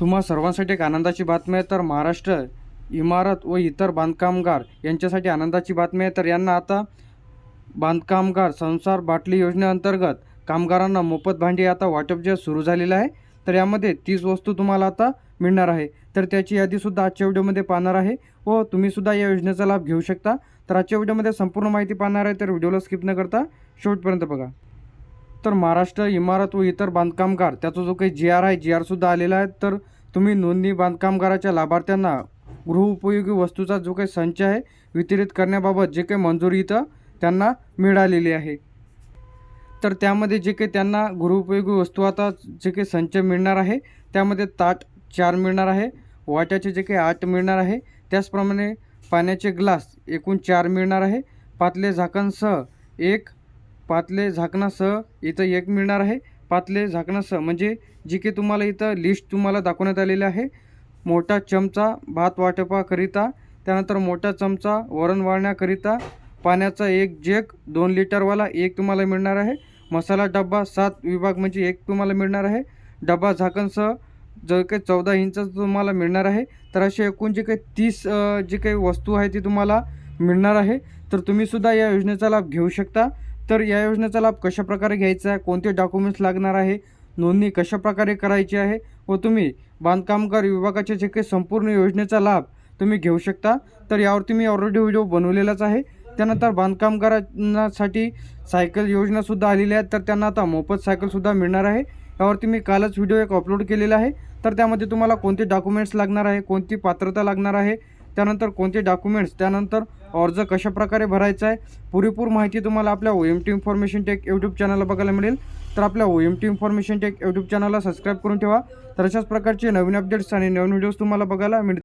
तुम्हा सर्वांसाठी एक आनंदाची बातमी आहे. तर महाराष्ट्र इमारत व इतर बांधकामगार यांच्यासाठी आनंदाची बातमी आहे. तर यांना आता बांधकामगार संसार बाटली योजनेअंतर्गत कामगारांना मोफत भांडी आता वाटप जे सुरू झालेलं आहे. तर यामध्ये तीस वस्तू तुम्हाला आता मिळणार आहे. तर त्याची यादीसुद्धा आजच्या व्हिडिओमध्ये पाहणार आहे व तुम्हीसुद्धा या योजनेचा लाभ घेऊ शकता. तर आजच्या व्हिडिओमध्ये संपूर्ण माहिती पाहणार आहे. तर व्हिडिओला स्किप न करता शेवटपर्यंत बघा. तर महाराष्ट्र इमारत व इतर बांधकामगार त्याचा जो काही जी आर आहे जी आरसुद्धा आलेला आहे तर तुम्ही नोंदणी बांधकामगाराच्या लाभार्थ्यांना गृहउपयोगी वस्तूचा जो काही संच आहे वितरित करण्याबाबत जे काही मंजुरी इथं त्यांना मिळालेली आहे. तर त्यामध्ये जे काही त्यांना गृहउपयोगी वस्तू आता जे काही संच मिळणार आहे त्यामध्ये ताट चार मिळणार आहे वाट्याचे जे काही आठ मिळणार आहे त्याचप्रमाणे पाण्याचे ग्लास एकूण चार मिळणार आहे पातले झाकणसह एक पातले झाकणासह इथं एक मिळणार आहे. पातले झाकणासह म्हणजे जी की तुम्हाला इथं लिस्ट तुम्हाला दाखवण्यात आलेली आहे. मोठा चमचा भात वाटपाकरिता त्यानंतर मोठा चमचा वरण वाळण्याकरिता पाण्याचा एक जेक दोन लिटरवाला एक तुम्हाला मिळणार आहे. मसाला डब्बा सात विभाग म्हणजे एक तुम्हाला मिळणार आहे. डबा झाकणसह जर काही चौदा इंचाचं तुम्हाला मिळणार आहे. तर असे एकूण जे काही तीस जी काही वस्तू आहे ती तुम्हाला मिळणार आहे. तर तुम्हीसुद्धा या योजनेचा लाभ घेऊ शकता. तर या योजनेचा लाभ कशाप्रकारे घ्यायचा आहे? कोणते डॉक्युमेंट्स लागणार आहे? नोंदणी कशाप्रकारे करायची आहे? व तुम्ही बांधकामगार विभागाचे जे काही संपूर्ण योजनेचा लाभ तुम्ही घेऊ शकता. तर यावरती मी ऑलरेडी व्हिडिओ बनवलेलाच आहे. त्यानंतर बांधकामगारांसाठी सायकल योजनासुद्धा आलेली आहे. तर त्यांना आता मोफत सायकलसुद्धा मिळणार आहे. यावरती मी कालच व्हिडिओ एक अपलोड केलेला आहे. तर त्यामध्ये तुम्हाला कोणते डॉक्युमेंट्स लागणार आहे? कोणती पात्रता लागणार आहे? त्यानंतर कोणते डॉक्युमेंट्स त्यानंतर अर्ज कशाप्रकारे भरायचा आहे पुरेपूर माहिती तुम्हाला आपल्या O M T information tech YouTube चॅनलला बघायला मिळेल. तर आपल्या O M T information tech YouTube चॅनलला सबस्क्राईब करून ठेवा. तर अशाच प्रकारचे नवीन अपडेट्स आणि नवीन व्हिडिओज तुम्हाला बघायला मिळतील.